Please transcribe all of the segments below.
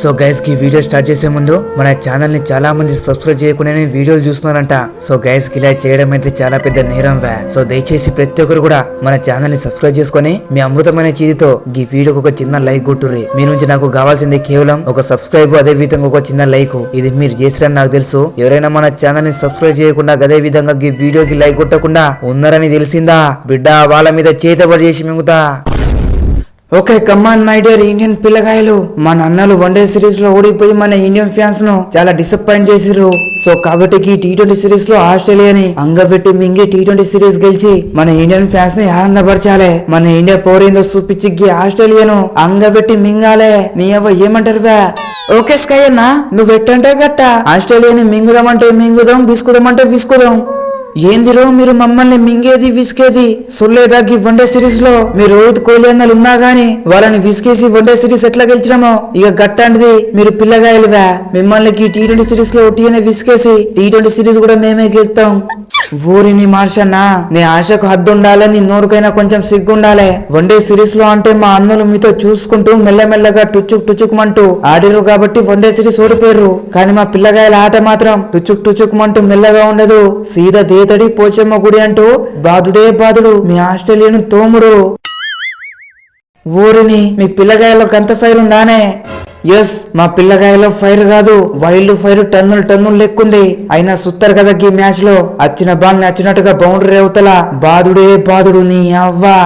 So గైస్కి video start చేసే ముందు మన ఛానల్ని చాలా మంది సబ్స్క్రైబ్ చేయకుండానే వీడియోలు చూస్తున్నారంట. సో గైస్కి ఇలా చేయడం అయితే చాలా పెద్ద నేరం వే. సో దయచేసి ప్రతి ఒక్కరు కూడా మన ఛానల్ని సబ్స్క్రైబ్ చేసుకొని మీ అమృతమైన చేతితో ఈ వీడియోకి ఒక చిన్న లైక్ కొట్టుర్రి. మీ నుంచి నాకు కావాల్సింది కేవలం ఒక సబ్స్క్రైబ్ అదే విధంగా ఒక చిన్న లైక్ ఇది మీరు చేసిరని నాకు తెలుసు. ఎవరైనా మన ఛానల్ని సబ్స్క్రైబ్ చేయకుండా అదే విధంగా ఈ వీడియోకి లైక్ కొట్టకుండా ఉన్నారని తెలిసిందా? బిడ్డ వాళ్ళ మీద చేతబడి చేసి మింగుతా. Okay come on my dear Indian పిల్లగాయలు. మన అన్నలు వన్డే సిరీస్లో ఓడిపోయి మన ఇండియన్ ఫ్యాన్స్ను చాలా డిసప్పాయింట్ చేసిరు సో కాబట్టి టీ ట్వంటీ సిరీస్లో ఆస్ట్రేలియాని అంగపెట్టి మింగి టీ ట్వంటీ సిరీస్ గెలిచి మన ఇండియన్ ఫ్యాన్స్ని ఆనందపరచాలి. మన ఇండియా పోరేందో చూపించి ఆస్ట్రేలియాను అంగపెట్టి మింగాలే. నీ అవ్వ ఏమంటారు వే? ఓకే స్కై అన్న నువ్వు ఎట్టంటే గట్ట? ఆస్ట్రేలియాని మింగుదామంటే మింగుదాం విసుకుదామంటే విసుకుదాం. ఏందిరో మీరు మమ్మల్ని మింగేది విసికేది సొల్లేదా ఈ వన్డే సిరీస్లో మీరు రోహిత్ కోహ్లీ అన్నలు ఉన్నా గానీ వాళ్ళని విసికేసి వన్డే సిరీస్ ఎట్లా గెలిచినామో? ఇక గట్టండిది మీరు పిల్లగాయలువా. మిమ్మల్ని టీ ట్వంటీ సిరీస్లో ఒట్టిగానే విసికేసి టీ ట్వంటీ సిరీస్ కూడా మేమే గెలుస్తాం ఊరిని మార్చన్నా నీ ఆశకు హద్దు ఉండాలని నోరుకైనా కొంచెం సిగ్గుండాలి. వన్డే సిరీస్లో అంటే మా అన్నలు మీతో చూసుకుంటూ మెల్లమెల్లగా టుచుక్ టుచుకుమంటూ ఆడిరు కాబట్టి వన్డే సిరీస్ ఓడిపోయారు కానీ మా పిల్లగాయల ఆట మాత్రం టుచుక్ టుచుకుమంటూ మెల్లగా ఉండదు. సీదా దేతడి పోచమ్మ గుడి అంటూ బాదుడే బాదుడు మీ ఆస్ట్రేలియాను తోముడు. ఊరిని మీ పిల్లగాయలో గంత ఫైర్ ఉందానే ఎస్ మా పిల్లగాయలో ఫైర్ కాదు. వైల్డ్ ఫైర్ టన్నులు టన్నులు లెక్కుంది. అయినా సుత్తరు కదా ఈ మ్యాచ్లో? వచ్చిన బాల్ నచ్చినట్టుగా బౌండరీ అవుతల? బాదుడే బాదుడు నీ అవ్వా.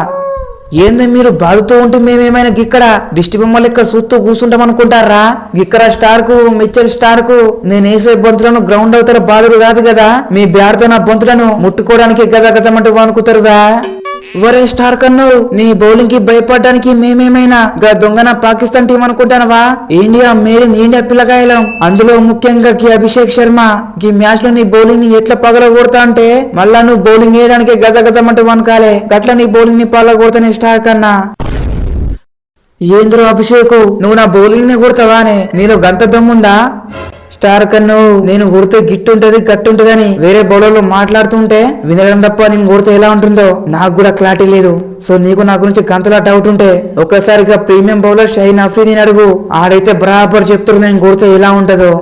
ఏంది మీరు బాదుతూ ఉంటే మేమేమైనా గిక్కడ దిష్టి బొమ్మ లెక్క చూస్తూ కూర్చుంటాం అనుకుంటారా గిక్కడ స్టార్కు మిచ్చల్ స్టార్కు నేను వేసే బొంతులను గ్రౌండ్ అవుతారు బాదుడు కాదు కదా? మీ బ్యాడ్తో నా బొంతులను ముట్టుకోవడానికి గజ గజమంటూ అనుకుతారు ఒరే స్టార్ కన్నౌ నీ బౌలింగ్కి భయపడడానికి మేమేమైనా గా దొంగన పాకిస్తాన్ టీం అనుకుంటానవా? ఇండియా మేడ్ ఇన్ ఇండియా పిల్లకాయలం. అందులో ముఖ్యంగా కి అభిషేక్ శర్మ. ఈ మ్యాచ్లో నీ బౌలింగ్ని ఎట్లా పగలగొడతా అంటే మళ్ళా నువ్వు బౌలింగ్ వేయడానికి గజ గజమంటే వనకాలే. గట్ల నీ బౌలింగ్ని పగలగొడతానే స్టార్ కన్నా. ఏంద్రో అభిషేకు నువ్వు నా బౌలింగ్ని కొడతావానే. నీలో గంత దమ్ముందా? స్టార్ కన్ను నేను కొడితే గిట్టుంటది గట్టుంటదని వేరే బౌలర్లు మాట్లాడుతుంటే వినడం తప్ప నేను కొడితే ఎలా ఉంటుందో నాకు కూడా క్లారిటీ లేదు. సో నీకు నా గురించి గంతలా డౌట్ ఉంటే ఒక్కసారిగా ప్రీమియం బౌలర్ షైన్ అఫ్రీదీని అడుగు. ఆడైతే బరాబర్ చెప్తున్నారు నేను కొడితే ఎలా ఉంటదో.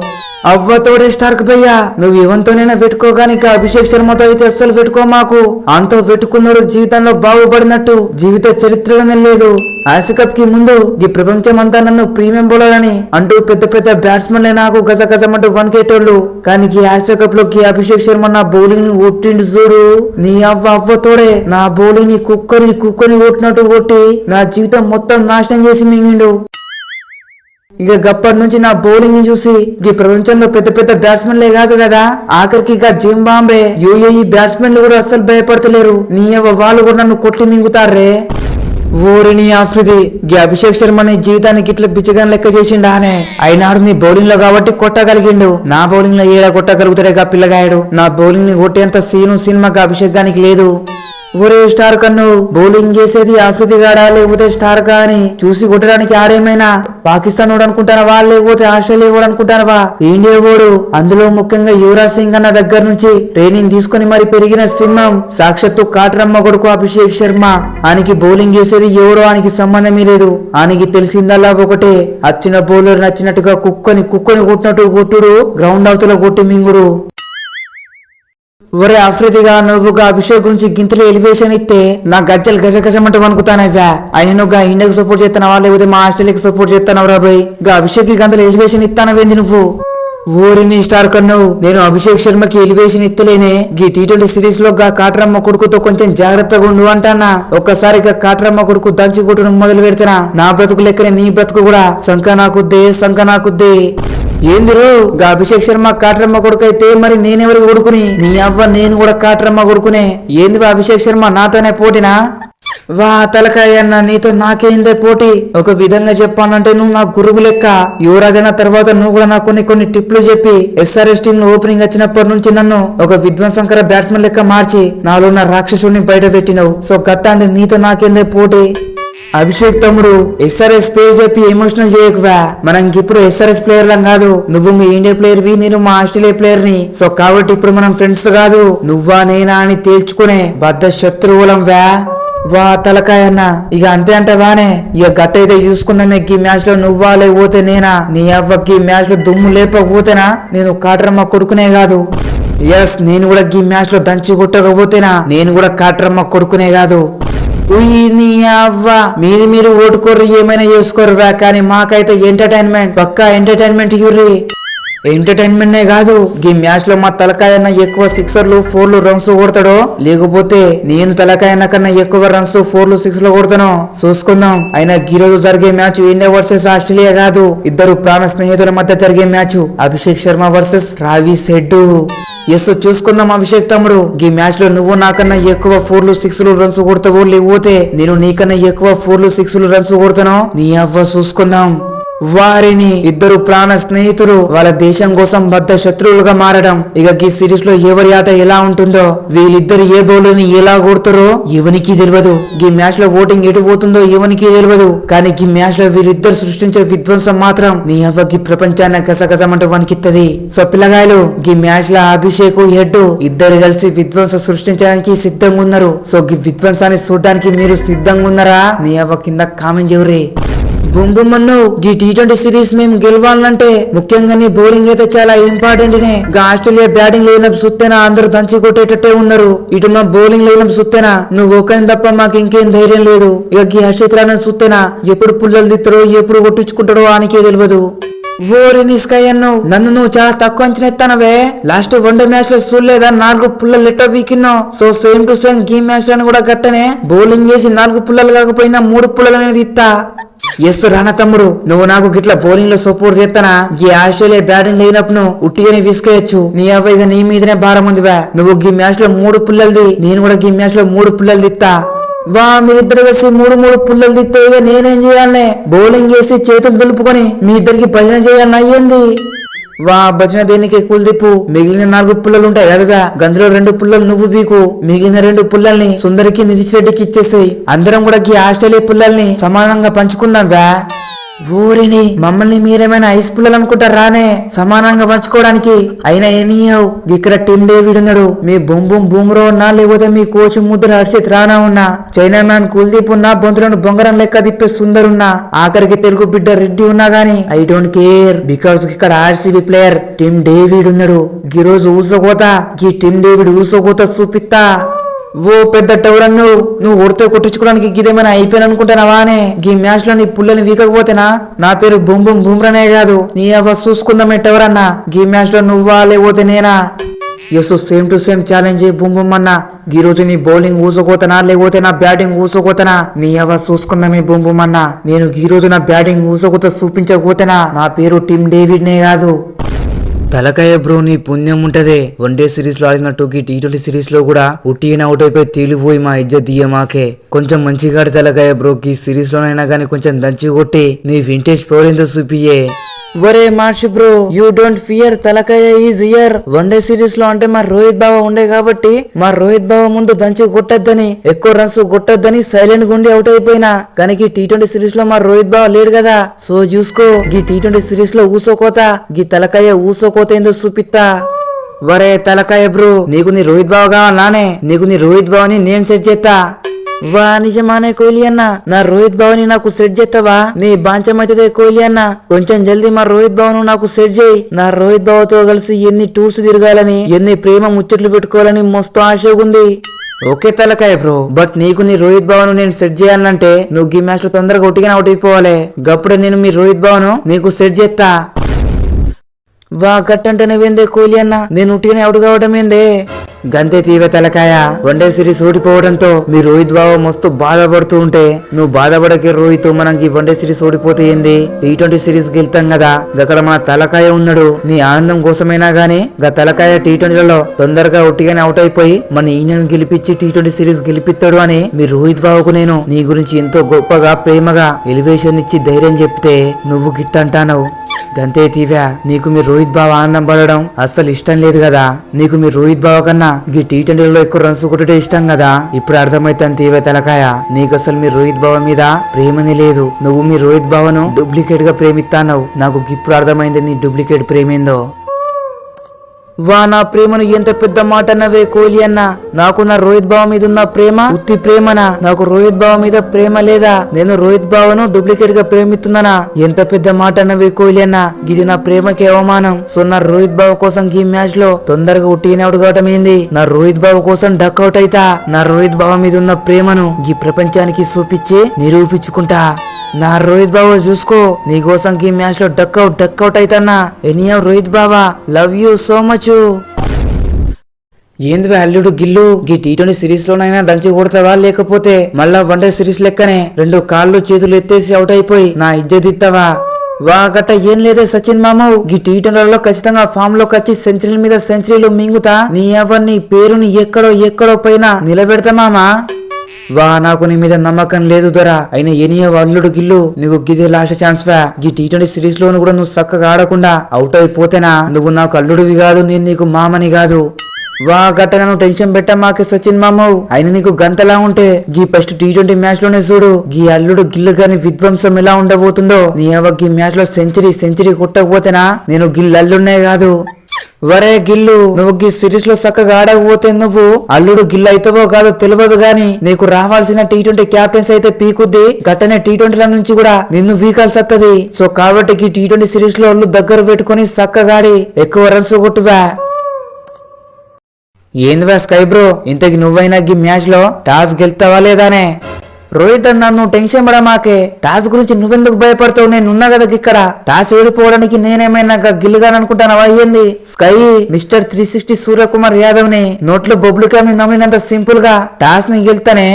అవ్వతోడే స్టార్క్ భయ్యా నువ్వు ఎవరితోనైనా పెట్టుకోగానిక అభిషేక్ శర్మతో అయితే అస్సలు పెట్టుకో మాకు. అంతో పెట్టుకున్నాడు జీవితంలో బాగుపడినట్టు జీవిత చరిత్రలోనే లేదు. ఆసియా కప్కి ముందు ఈ ప్రపంచం అంతా నన్ను ప్రీమియం బౌలర్ అని అంటూ పెద్ద పెద్ద బ్యాట్స్మెన్లే నాకు గజ గజమంటూ వన్కేటోళ్ళు కానీ ఈ ఆసియా కప్ అభిషేక్ శర్మ నా బౌలింగ్ని ఒట్టిండు చూడు. నీ అవ్వ అవ్వతోడే నా బౌలింగ్ని కుక్కని కుక్కని కొట్టినట్టు కొట్టి నా జీవితం మొత్తం నాశనం చేసి మింగిండు. ఇక గప్పటి నుంచి నా బౌలింగ్ని చూసి ఈ ప్రపంచంలో పెద్ద పెద్ద బ్యాట్స్మెన్లే కాదు కదా? ఆఖరికి ఇక జింబాంబే యూఏఈ బ్యాట్స్మెన్లు కూడా అస్సలు భయపడతలేరు. నీ వాళ్ళు కూడా నన్ను కొట్టి మింగుతారే ఊరిని ఆఫ్రిది ఈ అభిషేక్ శర్మ నీ జీవితానికి ఇట్లా బిచ్చగా లెక్క చేసిండా అనే అయినాడు నీ బౌలింగ్లో కాబట్టి కొట్టగలిగిండు. నా బౌలింగ్లో ఏడా కొట్టగలుగుతాడే గా పిల్లగాయడు? నా బౌలింగ్ని కొట్టేంత సీను సినిమాకి అభిషేక్ గానికి లేదు. ఒరే స్టార్ కన్ను. బౌలింగ్ చేసేది ఆఫ్రిది గాడా లేకపోతే స్టార్ కా అని చూసి కొట్టడానికి ఆడేమైనా? పాకిస్తాన్ ఓడు అనుకుంటానవా లేకపోతే ఆస్ట్రేలియా ఓడు అనుకుంటానవా ఇండియా ఓడు. అందులో ముఖ్యంగా యువరాజ్ సింగ్ అన్న దగ్గర నుంచి ట్రైనింగ్ తీసుకుని మరి పెరిగిన సింహం సాక్షాత్తు కాటరమ్మ కొడుకు అభిషేక్ శర్మ. ఆనికి బౌలింగ్ చేసేది ఎవడో ఆనికి సంబంధమే లేదు. ఆనికి తెలిసిందల్లా ఒకటే అచ్చిన బౌలర్ నచ్చినట్టుగా కుక్కని కుక్కని కొట్టినట్టు కొట్టుడు గ్రౌండ్ అవతల కొట్టి మింగుడు. ఒరే ఆఫ్రిదిగా నువ్వుగా అభిషేక్ గురించి గింతలు ఎలివేషన్ ఇస్తే నా గజ్జలు గజ వణుకుతానవ్యా వనుకుతానవ్వా నువ్వు ఇండియాకి సపోర్ట్ చేస్తున్నావా? లేకపోతే మా ఆస్ట్రేలియాకి సపోర్ట్ చేస్తున్నావు రాబోయ్గా అభిషేక్ గంతలు ఎలివేషన్ ఇస్తానవేంది నువ్వు? ఊరిని స్టార్ కన్ను నేను అభిషేక్ శర్మకి ఎలివేషన్ ఇత్తలేనే. గీ టీ ట్వంటీ సిరీస్లో గా కాటరమ్మ కొడుకుతో కొంచెం జాగ్రత్తగా ఉండు అంటానా? ఒక్కసారిగా కాటరమ్మ కొడుకు దంచి కొట్టును మొదలు పెడతానా? నా బ్రతుకు లెక్కనే నీ బ్రతుకు కూడా. సంక నాకుద్దే సంక నాకుద్దే. ఏందిరు? గా అభిషేక్ శర్మ కాటరమ్మ కొడుకైతే మరి నేనెవరికి కొడుకుని? నీ అవ్వ నేను కూడా కాటరమ్మ కొడుకునే. ఏంది అభిషేక్ శర్మ నాతోనే పోటీనా? వా తలకాయ అన్న నీతో నాకేందే పోటీ. ఒక విధంగా చెప్పాలంటే నువ్వు నా గురువు లెక్క. యువరాజైన తర్వాత నువ్వు కూడా నాకు కొన్ని కొన్ని టిప్లు చెప్పి ఎస్ఆర్ఎస్ టీం ఓపెనింగ్ వచ్చినప్పటి నుంచి నన్ను ఒక విధ్వంసంకర బ్యాట్స్మెన్ లెక్క మార్చి నాలో ఉన్న రాక్షసుడిని బయట పెట్టినవు. సో గట్టాంది నీతో నాకేందే పోటీ. అభిషేక్ తమ్ముడు ఎస్ఆర్ఎస్ పేరు చెప్పి ఎమోషనల్ చేయకువా. మనం ఇప్పుడు ఎస్ఆర్ఎస్ ప్లేయర్ లం కాదు. నువ్వు మీ ఇండియా ప్లేయర్ వి నేను మా ఆస్ట్రేలియా ప్లేయర్ని. సో కాబట్టి ఇప్పుడు మనం ఫ్రెండ్స్ కాదు. నువ్వా నేనా అని తేల్చుకునే బద్ద శత్రువులం వా. వా తలకాయన్న ఇక అంతే అంటవానే ఇక గట్ట అయితే చూసుకుందాం ఈ మ్యాచ్లో నువ్వా లేకపోతే నేనా? నీ అవ్వకి మ్యాచ్లో దుమ్ము లేపకపోతేనా? నేను కాటరమ్మ కొడుకునే కాదు. ఎస్ నేను కూడా ఈ మ్యాచ్లో దంచి కొట్టకపోతేనా? నేను కూడా కాటరమ్మ కొడుకునే కాదు. మీరు మీరు ఓటుకోర్రు ఏమైనా చేసుకోర్రా కానీ మాకైతే ఎంటర్టైన్మెంట్. పక్కా ఎంటర్టైన్మెంట్ ఇవ్వర్రి ఎంటర్టైన్మెంట్ కాదు ఈ మ్యాచ్లో మా తలకాయన్న ఎక్కువ సిక్సర్లు ఫోర్లు రన్స్ కొడతాడో? లేకపోతే నేను తలకాయన్న కన్నా ఎక్కువ రన్స్ ఫోర్లు సిక్స్లో కొడతాను? చూసుకుందాం. అయినా ఈ రోజు జరిగే మ్యాచ్ ఇండియా వర్సెస్ ఆస్ట్రేలియా కాదు. ఇద్దరు ప్రాణ స్నేహితుల మధ్య జరిగే మ్యాచ్. అభిషేక్ శర్మ వర్సెస్ రావి సెడ్డు ఎస్ చూసుకుందాం అభిషేక్ తమ్ముడు. ఈ మ్యాచ్లో నువ్వు నాకన్నా ఎక్కువ ఫోర్లు సిక్స్లు రన్స్ కొడతావో లేకపోతే నేను నీకన్నా ఎక్కువ ఫోర్లు సిక్స్లు రన్స్ కొడతాను నీ అవ్వ చూసుకుందాం. వారిని ఇద్దరు ప్రాణ స్నేహితులు వాళ్ళ దేశం కోసం బద్ద శత్రువులుగా మారడం. ఇక ఈ సిరీస్లో ఎవరి ఆట ఎలా ఉంటుందో వీళ్ళిద్దరు ఏ బౌలర్ని ఎలా కొడతారో ఎవనికి తెలియదు ఈ మ్యాచ్లో ఓటింగ్ ఎటు పోతుందో ఎవనికి తెలియదు కానీ ఈ మ్యాచ్లో వీరిద్దరు సృష్టించే విధ్వంసం మాత్రం నీ అవ్వకి ప్రపంచాన్ని గసగసమంటూ వణికిత్తది. సో పిల్లగాయలు ఈ మ్యాచ్లో అభిషేక్ హెడ్ ఇద్దరు కలిసి విధ్వంసం సృష్టించడానికి సిద్ధంగా ఉన్నారు సో ఈ విధ్వంసాన్ని చూడడానికి మీరు సిద్ధంగా ఉన్నారా నీ అవ్వ కింద కామెంట్ చెవరే బుమ్ బుమ్ ఈ టీ ట్వంటీ సిరీస్ మేము గెలవాలంటే ముఖ్యంగా నీ బౌలింగ్ అయితే చాలా ఇంపార్టెంట్ నే. ఆస్ట్రేలియా బ్యాటింగ్ లైనప్ సుత్తేనా? అందరూ దంచి కొట్టేటట్టే ఉన్నారు. ఇటు మా బౌలింగ్ లైనప్ సుత్తేనా? నువ్వు ఒకని తప్ప మాకు ఇంకేం ధైర్యం లేదు. ఇక ఈ హర్షిత్ రాణా సుత్తేనా? ఎప్పుడు పుల్లలు దిత్తడో ఎప్పుడు కొట్టించుకుంటాడో ఆనికే తెలియదు ఓరి నిస్కయ్యన్ను నన్ను నువ్వు చాలా తక్కువ అంచనా ఎత్తానవే. లాస్ట్ వన్డే మ్యాచ్లో చూడలేదా? నాలుగు పుల్లలు ఎట్టో వీకిన్నావు సో సేమ్ టు సేమ్ గీ మ్యాచ్లో కూడా గట్టనే బౌలింగ్ చేసి నాలుగు పుల్లలు కాకపోయినా మూడు పుల్లలు అనేది ఇత్తా ఎస్ రానా తమ్ముడు నువ్వు నాకు గిట్ల బౌలింగ్లో సపోర్ట్ చేస్తానా ఈ ఆస్ట్రేలియా బ్యాటింగ్ లేనప్పుడు ఉట్టిగానే విసుకేయచ్చు. నీ అవ్వ నీ మీదనే భారం ఉందివా. నువ్వు ఈ మ్యాచ్లో మూడు పుల్లలది నేను కూడా ఈ మ్యాచ్లో మూడు పుల్లలు దిత్తా వా మీరిద్దరు కలిసి మూడు మూడు పుల్లలు తిత్తే ఇక నేనేం చేయాలనే? బౌలింగ్ చేసి చేతులు దులుపుకొని మీ ఇద్దరికి భజన చేయాలని అయ్యింది వా భజన దేనికి కుల్దిప్పు మిగిలిన నాలుగు పుల్లలు ఉంటాయి కదగా గందులో రెండు పుల్లలు నువ్వు బీకు మిగిలిన రెండు పుల్లల్ని సుందరికి నిధిశ్రెడ్డికి రెడ్డికి ఇచ్చేసేయి. అందరం కూడా ఈ ఆస్ట్రేలియా పుల్లల్ని సమానంగా పంచుకుందాం వా. ఊరిని మమ్మల్ని మీరేమైనా ఐస్ పిల్లలు అనుకుంటారు రానే. సమానంగా పంచుకోవడానికి. అయినా ఏనియావు ఇక్కడ టీమ్ డేవిడ్ ఉన్నాడు. మీ బొమ్ బొమ్ బూమ్రో ఉన్నా లేకపోతే మీ కోచ్ ముద్ర హర్షిత్ రానా ఉన్నా చైనా మ్యాన్ కుల్దీప్ ఉన్నా బొంతులను బొంగరం లెక్క తిప్పే సుందర్ ఉన్నా ఆఖరికి తెలుగు బిడ్డ రెడ్డి ఉన్నా గానీ ఐ డోంట్ కేర్ బికాస్ ఇక్కడ ఆర్సీబీ ప్లేయర్ టీమ్ డేవిడ్ ఉన్నాడు. ఈ రోజు ఊసకోత ఈ టీమ్ డేవిడ్ ఊసకోత చూపిత్తా ఓ పెద్ద టవరన్ నువ్వు నువ్వు కొడితే కొట్టించుకోవడానికి గిదేమైనా అయిపోయాను అనుకుంటున్నావా అనే? ఈ మ్యాచ్లో నీ పుల్లని వీకకపోతేనా నా? పేరు బుమ్ బుమ్ బుమ్రనే కాదు. నీ అవ్వ చూసుకుందామే టవర్ ఈ మ్యాచ్లో నువ్వా లేకపోతే నేనా? Yes same to same challenge boom boom అన్న. ఈ రోజు నీ బౌలింగ్ ఊసుకోతనా లేకపోతే నా బ్యాటింగ్ ఊసుకోతనా నీ అవ్వ చూసుకుందామే బుమ్ బుమ్ అన్న. నేను ఈ రోజు నా బ్యాటింగ్ ఊసుకోత చూపించకపోతేనా? నా పేరు టిమ్ డేవిడ్ నే కాదు. తలకాయ బ్రో నీ పుణ్యం ఉంటదే. వన్డే సిరీస్లో ఆడినట్టు టీ ట్వంటీ సిరీస్లో కూడా ఉట్టిన అవుట్ అయిపోయి తేలిపోయి మా ఇజ్జత్ దియ్య మాకే కొంచెం మంచిగా తలకాయ బ్రో సిరీస్ లోనైనా కానీ కొంచెం దంచి కొట్టి నీ వింటేజ్ పవర్ చూపియే ఒరే Marsh bro you don't fear తలకాయ ఈజ్ ఇయర్. వన్డే సిరీస్లో అంటే మా రోహిత్ బావ ఉండే కాబట్టి మా రోహిత్ బావ ముందు దంచి కొట్టద్దని ఎక్కువ రన్స్ కొట్టద్దని సైలెంట్ గుండి అవుట్ అయిపోయినా. కానీ టీ ట్వంటీ సిరీస్లో మా రోహిత్ బావ లేడు కదా సో చూసుకో గీ టీ ట్వంటీ సిరీస్లో ఊసోకోత గీ తలకాయ ఊసోకోత ఏందో చూపిత్తా. వరే తలకాయ బ్రో నీకు నీ రోహిత్ బావ కావాలానే నీకు నీ రోహిత్ బావని నేను సెట్ చేస్తా వా నిజమానే కోహ్లీ అన్న. నా రోహిత్ బావని నాకు సెట్ చేస్తావా? నీ బాంచమైతే కోహ్లీ అన్న. కొంచెం జల్దీ మా రోహిత్ భవన్ నాకు సెట్ చేయి. నా రోహిత్ భవతో కలిసి ఎన్ని టూర్స్ తిరగాలని ఎన్ని ప్రేమ ముచ్చట్లు పెట్టుకోవాలని మస్తు ఆశగా ఉంది ఓకే తలకాయ బ్రో బట్ నీకు నీ రోహిత్ భవన్ నేను సెట్ చేయాలంటే నువ్వు ఈ మ్యాచ్లో తొందరగా ఒట్టిగా అవుట్ అయిపోవాలి. గప్పుడే నేను మీ రోహిత్ బావను నీకు సెట్ చేస్తా. వా గట్టంటే నువ్వేందే కోహ్లీ అన్న. నేను ఉట్టిగానే అవుట్ కావడం ఏందే? గంతే తీవ తలకాయ. వన్డే సిరీస్ ఓడిపోవడంతో మీ రోహిత్ బావ మస్తు బాధపడుతూ ఉంటే నువ్వు బాధపడకే రోహిత్ మనకి వన్డే సిరీస్ ఓడిపోతే ఏంది? టీ ట్వంటీ సిరీస్ గెలుతాం కదా అక్కడ మన తలకాయ ఉన్నాడు. నీ ఆనందం కోసమైనా గానీ గా తలకాయ టీ ట్వంటీలలో తొందరగా ఒట్టిగానే అవుట్ అయిపోయి మన ఈయన గెలిపించి టీ ట్వంటీ సిరీస్ గెలిపిస్తాడు అని మీ రోహిత్ బావకు నేను నీ గురించి ఎంతో గొప్పగా ప్రేమగా ఎలివేషన్ ఇచ్చి ధైర్యం చెప్తే నువ్వు గిట్టంటానవు. గంతే తీవ్యా నీకు మీ రోహిత్ బావ ఆనందం పడడం అస్సలు ఇష్టం లేదు కదా. నీకు మీ రోహిత్ బావ కన్నా గీ టీ ట్వంటీలో ఎక్కువ రన్స్ కొట్టడే ఇష్టం కదా. ఇప్పుడు అర్థమైతాను తీవే తలకాయ. నీకు అసలు మీ రోహిత్ బావ మీద ప్రేమనే లేదు. నువ్వు మీ రోహిత్ బావను డూప్లికేట్గా ప్రేమిస్తానవు నాకు ఇప్పుడు అర్థమైంది నీ డూప్లికేట్ ప్రేమేందో. వా నా ప్రేమను ఎంత పెద్ద మాట అన్నవే కోహ్లీ అన్న? నాకు నా రోహిత్ బావ మీద ఉన్న ప్రేమ ఉత్తి ప్రేమనా? నాకు రోహిత్ బావ మీద ప్రేమ లేదా? నేను రోహిత్ బావను డూప్లికేట్గా ప్రేమిస్తున్నానా? ఎంత పెద్ద మాట అన్నవే కోహ్లీ అన్న? ఇది నా ప్రేమకి అవమానం. సో నా రోహిత్ బావ కోసం ఈ మ్యాచ్లో తొందరగా ఉట్టినవుట్ కావటం ఏంది? నా రోహిత్ బావ కోసం డక్ అవుట్ అయితా? నా రోహిత్ బావ మీద ఉన్న ప్రేమను ఈ ప్రపంచానికి చూపించి నిరూపించుకుంటా. నా రోహిత్ బాబా చూసుకో. నీకోసం ఈ మ్యాచ్లో duck out duck out any Rohit Baba love you so much ఏంది అల్లుడు గిల్లు? గీ టీ ట్వంటీ సిరీస్ లోనైనా దంచి కొడతావా? లేకపోతే మళ్ళా వన్డే సిరీస్ లెక్కనే రెండు కాళ్ళు చేతులు ఎత్తేసి అవుట్ అయిపోయి నా ఇజ్జత్ వా గట్ట ఏం లేదే సచిన్ మామూ. గీ టీ ట్వంటీలలో ఖచ్చితంగా ఫామ్లోకి వచ్చి సెంచరీల మీద సెంచరీలు మింగుతా. నీ ఎవరిని పేరుని ఎక్కడో ఎక్కడో పైన నిలబెడతా మామా? వా నాకు నీ మీద నమ్మకం లేదు దొరా. అయినా ఎనియ అల్లుడు గిల్లు నీకు గిదే లాస్ట్ ఛాన్స్ వా. ఈ టీ ట్వంటీ సిరీస్ లోను కూడా నువ్వు చక్కగా ఆడకుండా అవుట్ అయిపోతేనా? నువ్వు నాకు అల్లుడివి కాదు నేను నీకు మామని కాదు. వా గట్ట నన్ను టెన్షన్ పెట్ట మాకే సచిన్ మామవు ఆయన నీకు గంతలా ఉంటే గీ ఫస్ట్ టీ ట్వంటీ మ్యాచ్లోనే చూడు. గీ అల్లుడు గిల్లు గాని విధ్వంసం ఎలా ఉండబోతుందో. నీ అవ్వ గీ మ్యాచ్లో సెంచరీ సెంచరీ కొట్టకపోతేనా? నేను గిల్లు అల్లుడినే కాదు. వరే గిల్లు నువ్వు గీ సిరీస్లో చక్కగా ఆడకపోతే నువ్వు అల్లుడు గిల్లు అయితవో కాదో తెలియదు గాని నీకు రావాల్సిన టీ ట్వంటీ క్యాప్టెన్స్ అయితే పీకుద్ది. గట్టనే టీ ట్వంటీల నుంచి కూడా నిన్ను వీకాల్సి వస్తుంది సో కాబట్టి ఈ టీ ట్వంటీ సిరీస్లో అల్లు దగ్గర పెట్టుకుని చక్కగాడి ఎక్కువ రన్స్ కొట్టువా. ఏందివా స్కై బ్రో ఇంతకి నువ్వైనా గీ మ్యాచ్లో టాస్ గెలుతావా లేదానే రోహిత్ నన్ను టెన్షన్ పడమాకే టాస్ గురించి నువ్వెందుకు భయపడతావు? నేను కదా ఇక్కడ టాస్ ఓడిపోవడానికి నేనేమైనా గిల్లుగా గిల్లుగాను అనుకుంటానవా? ఏంది? Sky mister three sixty Suryakumar యాదవ్ని నోట్లో బొబ్లు నమ్మినంత సింపుల్గా టాస్ని గెలుతానే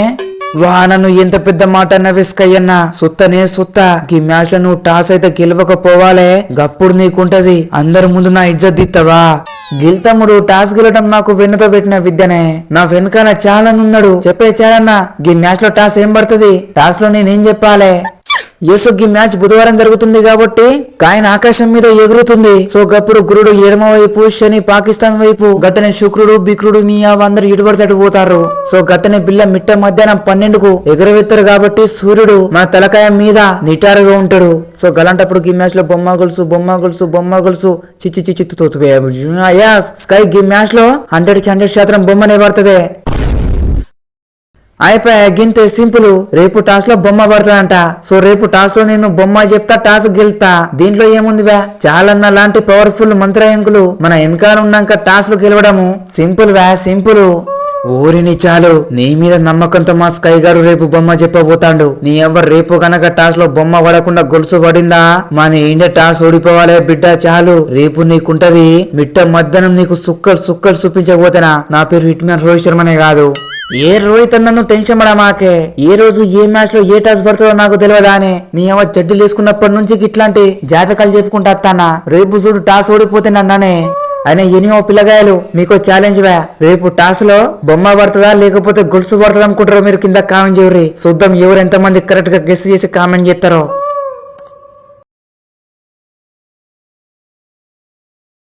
వా ఎంత పెద్ద మాట అన్న స్కై సుత్తనే సుత్త. ఈ మ్యాచ్లో నువ్వు టాస్ అయితే గెలవకపోవాలే. గప్పుడు నీకుంటది. అందరి ముందు నా ఇజ్జత్ దిత్తవా? గిల్తమ్ముడు టాస్ గెలటం నాకు వెన్నుతో పెట్టిన విద్యనే. నా వెనుకన చాలా ఉన్నాడు చెప్పే చాలన్న ఈ మ్యాచ్లో టాస్ ఏం పడుతుంది? టాస్లో నేనేం చెప్పాలే? యేసు మ్యాచ్ బుధవారం జరుగుతుంది కాబట్టి కాయన ఆకాశం మీద ఎగురుతుంది. సో గప్పుడు గురుడు ఎడమ వైపు శని పాకిస్తాన్ వైపు గట్టనే శుక్రుడు బిక్రుడు నీయావ అందరు ఇటుపడితట్టు పోతారు సో గట్టనే బిల్ల మిట్ట మధ్యాహ్నం పన్నెండుకు ఎగురవెత్తారు కాబట్టి సూర్యుడు మన తలకాయ మీద నిటారుగా ఉంటాడు. సో గలాంటప్పుడు ఈ మ్యాచ్లో బొమ్మ గొలుసు బొమ్మ గొలుసు బొమ్మ గొలుసు చిచ్చి చిచ్చి తోతుపోయా స్కై ఈ మ్యాచ్లో హండ్రెడ్కి హండ్రెడ్ శాతం బొమ్మనే పడుతుంది. అయిపోయా గింతే సింపుల్. రేపు టాస్లో బొమ్మ పడుతుందంట. సో రేపు టాస్లో నేను బొమ్మ చెప్తా టాస్ గెలుతా. దీంట్లో ఏముందివా? చాలన్న లాంటి పవర్ఫుల్ మంత్రయంకులు మన వెనకాల ఉన్నాక టాస్లో గెలవడము. సింపుల్ వా సింపుల్. ఊరిని చాలు. నీ మీద నమ్మకంతో మా స్కై గారు రేపు బొమ్మ చెప్పబోతాడు. నీ ఎవరు రేపు కనుక టాస్లో బొమ్మ పడకుండా గొలుసు పడిందా? మన ఇండియా టాస్ ఓడిపోవాలే బిడ్డ చాలు. రేపు నీకుంటది. మిట్ట మధ్యాహ్నం నీకు సుక్కలు సుక్కలు చూపించకపోతేనా? నా పేరు హిట్ మ్యాన్ రోహిత్ శర్మనే కాదు. ఏ రోహిత్ నన్ను టెన్షన్ పడా మాకే ఏ రోజు ఏ మ్యాచ్లో ఏ టాస్ పడుతుందో నాకు తెలియదానే నీ ఏమో జడ్డులు వేసుకున్నప్పటి నుంచి ఇట్లాంటి జాతకాలు చెప్పుకుంటా వస్తానా. రేపు చూడు టాస్ ఓడిపోతే నన్ననే. అయినా ఎనియో పిల్లగాయలు మీకు ఛాలెంజ్ వా. రేపు టాస్లో బొమ్మ పడుతుందా లేకపోతే గొలుసు పడుతుందా అనుకుంటారో మీరు కింద కామెంట్ చేయరు చూద్దాం ఎవరు ఎంతమంది కరెక్ట్గా గెస్ చేసి కామెంట్ చేస్తారో.